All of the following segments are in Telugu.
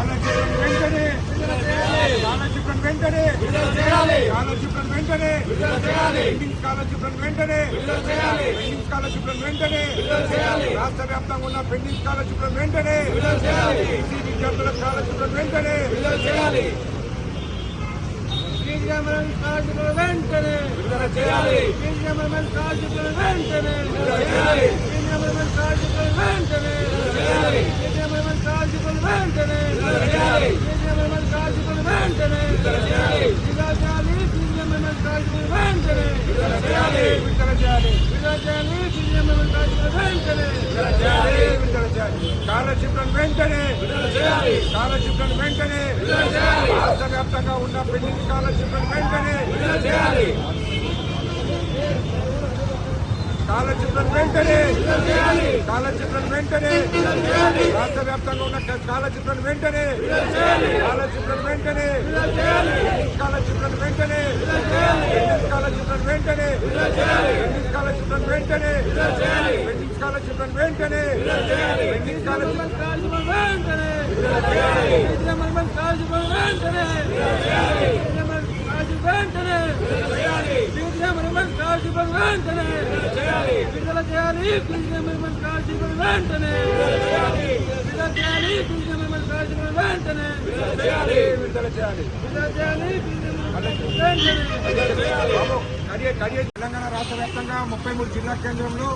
వెంటనే స్కాలర్షిప్ వెంటనే స్కాలర్షిప్ వెంటనే స్కాలర్షిప్ వెంటనే స్కాలర్షిప్ వెంటనే రాష్ట్ర వ్యాప్తంగా ఉన్న పెండింగ్ స్కాలర్షిప్ వెంటనే బీసీ విద్యార్థుల స్కాలర్షిప్ వెంటనే వెంటనే వెంటనే వెంటనే వెంటనే వెంటనే వెంటనే విడుదల చేయాలి విడుదల చేయాలి వెంటనే. విడుదల చేయాలి విడుదల చేయాలి స్కాలర్షిప్ వెంటనే. రాష్ట్ర వ్యాప్తంగా ఉన్న పెండింగ్ స్కాలర్షిప్ వెంటనే. స్కాలర్షిప్ వెంటనే. స్కాలర్షిప్ వెంటనే. రాష్ట్ర వ్యాప్తంగా ఉన్న స్కాలర్షిప్ వెంటనే. స్కాలర్షిప్ వెంటనే. స్కాలర్షిప్ వెంటనే. స్కాలర్షిప్ వెంటనే. వెంటనే పెండింగ్ స్కాలర్షిప్ వెంటనే పెండింగ్ స్కాలర్షిప్ విడుదల చేయాలి వెంటనే విడుదల చేయాలి విడుదల చేయాలి. తెలంగాణ రాష్ట్ర వ్యాప్తంగా ముప్పై మూడు జిల్లా కేంద్రంలో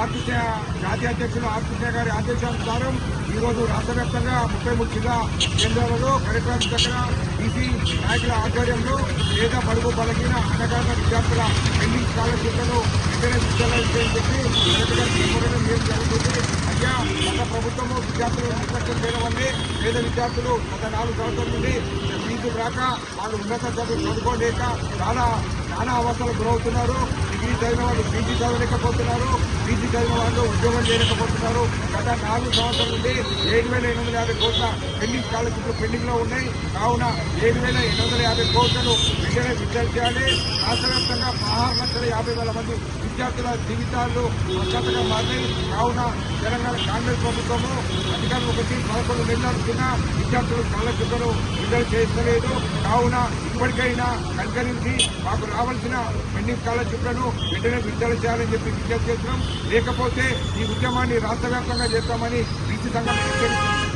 ఆర్టీసీ జాతీయ అధ్యక్షులు ఆర్టీసీ గారి ఆదేశానుసారం ఈ రోజు రాష్ట్ర వ్యాప్తంగా ముప్పై మూడు జిల్లా కేంద్రాలలో కలెక్టర్ దగ్గర బీసీ నాయకుల ఆధ్వర్యంలో పేద బడుగు బలహీన అన్నగాన విద్యార్థుల పెండింగ్ స్కాలర్షిప్లను వెంటనే విద్యాలయం చెప్పి కలెక్టర్ ఏం జరుగుతుంది? అయ్యా గత ప్రభుత్వము విద్యార్థులు నిర్లక్ష్యం చేయడం వల్లే పేద విద్యార్థులు గత నాలుగు సంవత్సరాల నుండి ఫీజు రాక వాళ్ళు ఉన్నత చదువు చదువుకోలేక చాలా చాలా అవస్థలకు గురవుతున్నారు. డిగ్రీ చదివిన వాళ్ళు పీజీ చదవలేకపోతున్నారు. పీజీ చదివిన వాళ్ళు ఉద్యోగం చేయలేకపోతున్నారు. గత నాలుగు సంవత్సరాల నుండి ఏడు వేల ఎనిమిది వందల యాభై కోట్ల పెండింగ్ స్కాలర్షిప్లు పెండింగ్లో ఉన్నాయి. కావున ఏడు వేల ఎనిమిది వందల యాభై కోట్లను వెంటనే విడుదల చేయాలి. రాష్ట్రవ్యాప్తంగా పదహారు లక్షల యాభై వేల మంది విద్యార్థుల జీవితాలు ప్రశాంతంగా మారినాయి కావున తెలంగాణ కాంగ్రెస్ ప్రభుత్వము అధికారులు ఒకటి పదకొండు నెలలు విద్యార్థులు స్కాలర్షిప్లను విడుదల చేస్తలేదు. కావున ఇప్పటికైనా కనికరించి మాకు రావాల్సిన పెండింగ్ స్కాలర్షిప్లను వెంటనే విడుదల చేయాలని చెప్పి విజ్ఞప్తి చేస్తున్నాం. లేకపోతే ఈ ఉద్యమాన్ని రాష్ట్ర వ్యాప్తంగా చేస్తామని బీసీ సంఘం హెచ్చరిస్తుంది.